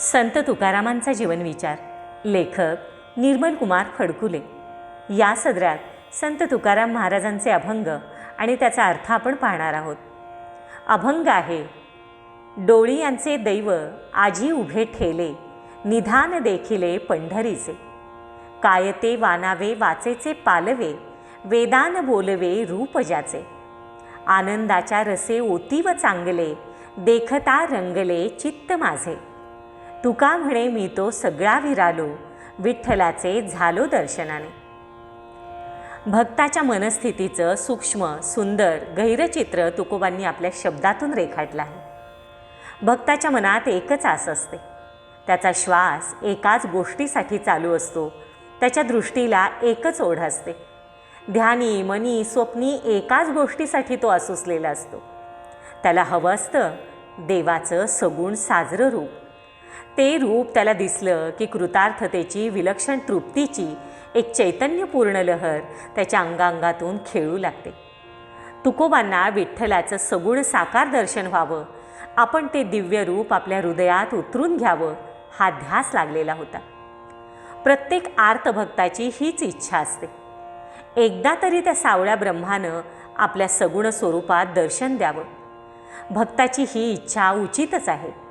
संत तुकारामांचा जीवनविचार लेखक निर्मल कुमार फडकुले. या सदरात संत तुकाराम महाराजांचे अभंग आणि त्याचा अर्थ आपण पाहणार आहोत. अभंग आहे डोळी यांचे दैव आजी उभे ठेले निधान देखिले पंढरीचे. कायते वानावे वाचेचे पालवे वेदान बोलवे रूप ज्याचे. आनंदाच्या रसे ओती व चांगले देखता रंगले चित्त माझे. तुका म्हणे मी तो सगळा विरालो विठ्ठलाचे झालो दर्शनाने. भक्ताच्या मनस्थितीचं सूक्ष्म सुंदर गैरचित्र तुकोबांनी आपल्या शब्दातून रेखाटलं आहे. भक्ताच्या मनात एकच आस असते. त्याचा श्वास एकाच गोष्टीसाठी चालू असतो. त्याच्या दृष्टीला एकच ओढ असते. ध्यानी मनी स्वप्नी एकाच गोष्टीसाठी तो असुसलेला असतो. त्याला हवं असतं देवाचं सगुण साजरं रूप. ते रूप त्याला दिसलं की कृतार्थतेची विलक्षण तृप्तीची एक चैतन्यपूर्ण लहर त्याच्या अंगांगातून खेळू लागते. तुकोबांना विठ्ठलाचं सगुण साकार दर्शन व्हावं. आपण ते दिव्य रूप आपल्या हृदयात उतरून घ्यावं हा ध्यास लागलेला होता. प्रत्येक आर्तभक्ताची हीच इच्छा असते. एकदा तरी त्या सावळ्या ब्रह्मानं आपल्या सगुण स्वरूपात दर्शन द्यावं. भक्ताची ही इच्छा उचितच आहे.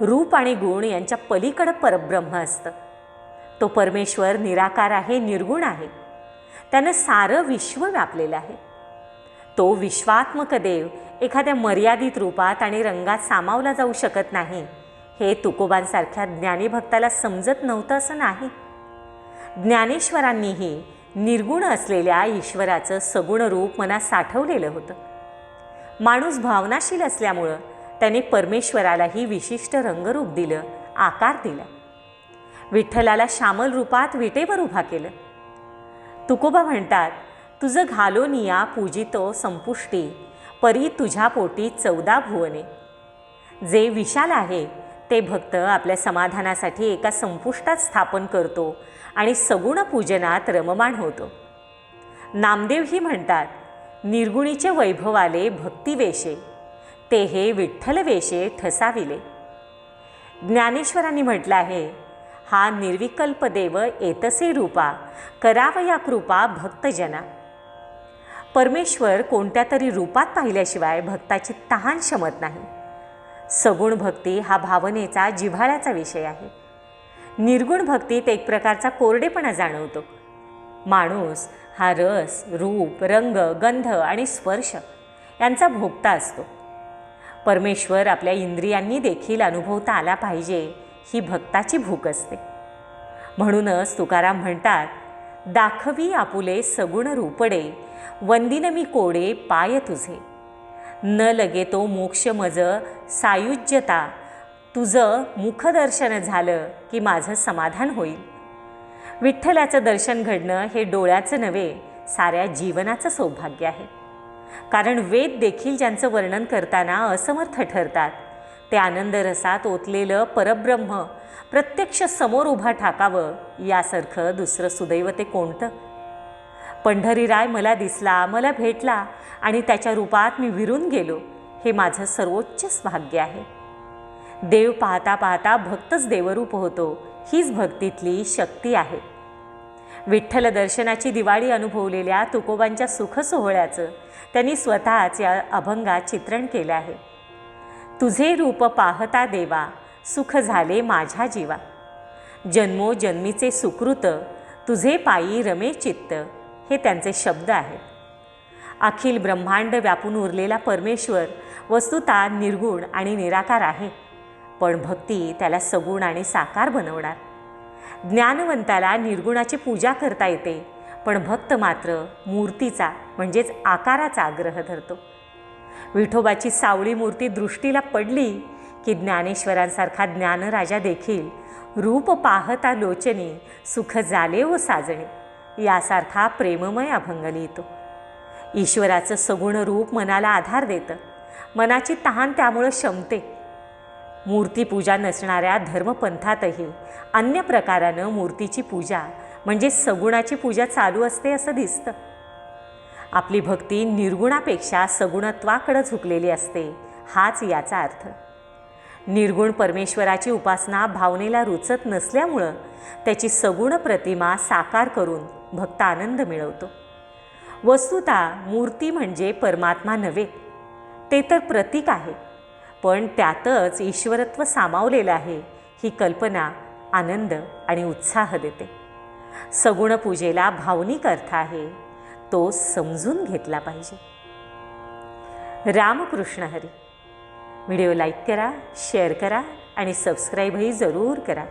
रूप आणि गुण यांच्या पलीकडं परब्रह्म असतं. तो परमेश्वर निराकार आहे निर्गुण आहे. त्यानं सारं विश्व व्यापलेलं आहे. तो विश्वात्मक देव एखाद्या मर्यादित रूपात आणि रंगात सामावला जाऊ शकत नाही हे तुकोबांसारख्या ज्ञानीभक्ताला समजत नव्हतं असं नाही. ज्ञानेश्वरांनीही निर्गुण असलेल्या ईश्वराचं सगुण रूप मनात साठवलेलं होतं. माणूस भावनाशील असल्यामुळं त्याने परमेश्वरालाही विशिष्ट रंगरूप दिलं आकार दिला. विठ्ठलाला श्यामल रूपात विटेवर उभा केलं. तुकोबा म्हणतात तुझं घालोनिया पूजितो संपुष्टी परी तुझ्या पोटी चौदा भुवने. जे विशाल आहे ते भक्त आपल्या समाधानासाठी एका संपुष्टात स्थापन करतो आणि सगुण पूजनात रममाण होतो. नामदेवही म्हणतात निर्गुणीचे वैभवाले भक्तिवेशे ते हे विठ्ठल वेशे ठसाविले. ज्ञानेश्वरांनी म्हटलं आहे हा निर्विकल्प देव येतसे रूपा करावया कृपा भक्तजना. परमेश्वर कोणत्या तरी रूपात पाहिल्याशिवाय भक्ताची तहान शमत नाही. सगुण भक्ती हा भावनेचा जिव्हाळ्याचा विषय आहे. निर्गुण भक्तीत एक प्रकारचा कोरडेपणा जाणवतो. माणूस हा रस रूप रंग गंध आणि स्पर्श यांचा भोगता असतो. परमेश्वर आपल्या इंद्रियांनी देखील अनुभवता आला पाहिजे ही भक्ताची भूक असते. म्हणूनच तुकाराम म्हणतात दाखवी आपुले सगुण रूपडे वंदिन मी कोडे पाय तुझे. न लगे तो मोक्ष मज सायुज्यता तुझं मुखदर्शन झालं की माझं समाधान होईल. विठ्ठलाचं दर्शन घडणं हे डोळ्याचं नव्हे साऱ्या जीवनाचं सौभाग्य आहे. कारण वेद देखील ज्यांचं वर्णन करताना असमर्थ ठरतात. ते आनंद रसात ओतलेलं परब्रह्म प्रत्यक्ष समोर उभा ठाकावं यासारखं दुसरं सुदैव ते कोणतं? पंढरीराय मला दिसला मला भेटला आणि त्याच्या रूपात मी विरून गेलो. हे माझं सर्वोच्च भाग्य आहे. देव पाहता पाहता भक्तच देवरूप होतो. हीच भक्तीतली शक्ती आहे. विठ्ठल दर्शनाची दिवाळी अनुभवलेल्या तुकोबांच्या सुखसोहळ्याचं त्यांनी स्वतःच या अभंगात चित्रण केलं आहे. तुझे रूप पाहता देवा सुख झाले माझ्या जीवा. जन्मो जन्मीचे सुकृत तुझे पायी रमे चित्त हे त्यांचे शब्द आहेत. अखिल ब्रह्मांड व्यापून उरलेला परमेश्वर वस्तुता निर्गुण आणि निराकार आहे. पण भक्ती त्याला सगुण आणि साकार बनवणार. ज्ञानवंताला निर्गुणाची पूजा करता येते. पण भक्त मात्र मूर्तीचा म्हणजेच आकाराचा आग्रह धरतो. विठोबाची सावळी मूर्ती दृष्टीला पडली की ज्ञानेश्वरांसारखा ज्ञानराजा देखील रूप पाहता लोचनी सुख झाले व साजणे यासारखा प्रेममय अभंग लिहितो. ईश्वराचं सगुण रूप मनाला आधार देतं. मनाची तहान त्यामुळं शमते. मूर्तीपूजा नसणाऱ्या धर्मपंथातही अन्य प्रकारानं मूर्तीची पूजा म्हणजे सगुणाची पूजा चालू असते असं दिसतं. आपली भक्ती निर्गुणापेक्षा सगुणत्वाकडं झुकलेली असते हाच याचा अर्थ. निर्गुण परमेश्वराची उपासना भावनेला रुचत नसल्यामुळं त्याची सगुण प्रतिमा साकार करून भक्त आनंद मिळवतो. वस्तुता मूर्ती म्हणजे परमात्मा नव्हे ते तर प्रतीक आहे. पण त्यातच ईश्वरत्व सामावलेलं आहे ही कल्पना आनंद आणि उत्साह देते. सगुण पूजेला भावनिक अर्थ आहे तो समजून घेतला पाहिजे. रामकृष्ण हरी. व्हिडिओ लाईक करा शेअर करा आणि सबस्क्राईबही जरूर करा.